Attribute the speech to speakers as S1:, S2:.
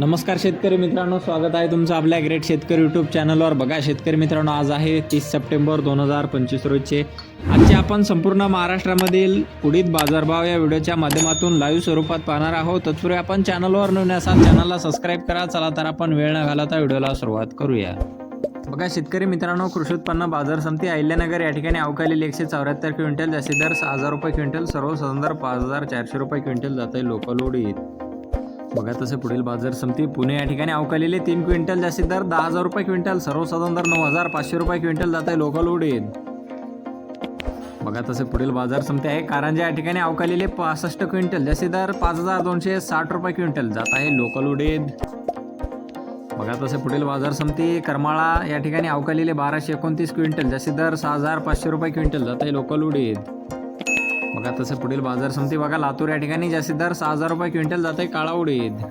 S1: नमस्कार शेतकरी मित्रांनो स्वागत आहे तुमचं आपल्या ग्रेट शेतकरी यूट्यूब चॅनलवर बघा शेतकरी मित्रांनो आज आहे तीस सप्टेंबर दोन हजार पंचवीस रोजचे आजचे आपण संपूर्ण महाराष्ट्रामधील उडीद बाजारभाव या व्हिडिओच्या माध्यमातून लाईव्ह स्वरूपात पाहणार आहोत. तत्पूर्वी आपण चॅनलवर नवीन असाल चॅनलला सबस्क्राईब करा. चला तर आपण वेळ न घालता व्हिडिओला सुरुवात करूया. बघा शेतकरी मित्रांनो कृषी उत्पन्न बाजार समिती अहिल्यानगर या ठिकाणी अवकालेली एकशे चौऱ्याहत्तर क्विंटल जास्तीत दर सहा हजार रुपये क्विंटल सर्वसाधारण दर पाच हजार चारशे रुपये क्विंटल जाते आहे लोकल उडीद. बघा तसे पुढील बाजार समिती पुणे या ठिकाणी अवकालेले तीन क्विंटल जास्तीत दर दहा हजार रुपये क्विंटल सर्वसाधारण दर नऊ हजार पाचशे रुपये क्विंटल जात आहे लोकल उडीद. बघा तसे पुढील बाजार समिती आहे. कारंजा या ठिकाणी अवकालेले पासष्ट क्विंटल जास्तीत दर पाच हजार दोनशे साठ रुपये क्विंटल जात आहे लोकल उडीद. बघा तसे पुढील बाजार समिती करमाळा या ठिकाणी अवकालेले बाराशे एकोणतीस क्विंटल जास्तीत दर सहा हजार पाचशे रुपये क्विंटल जात आहे लोकल उडीद. बघा तसं पुढील बाजार समिती बघा लातूर या ठिकाणी जास्तीत दर सहा हजार रुपये क्विंटल जात आहे काळा उडीद.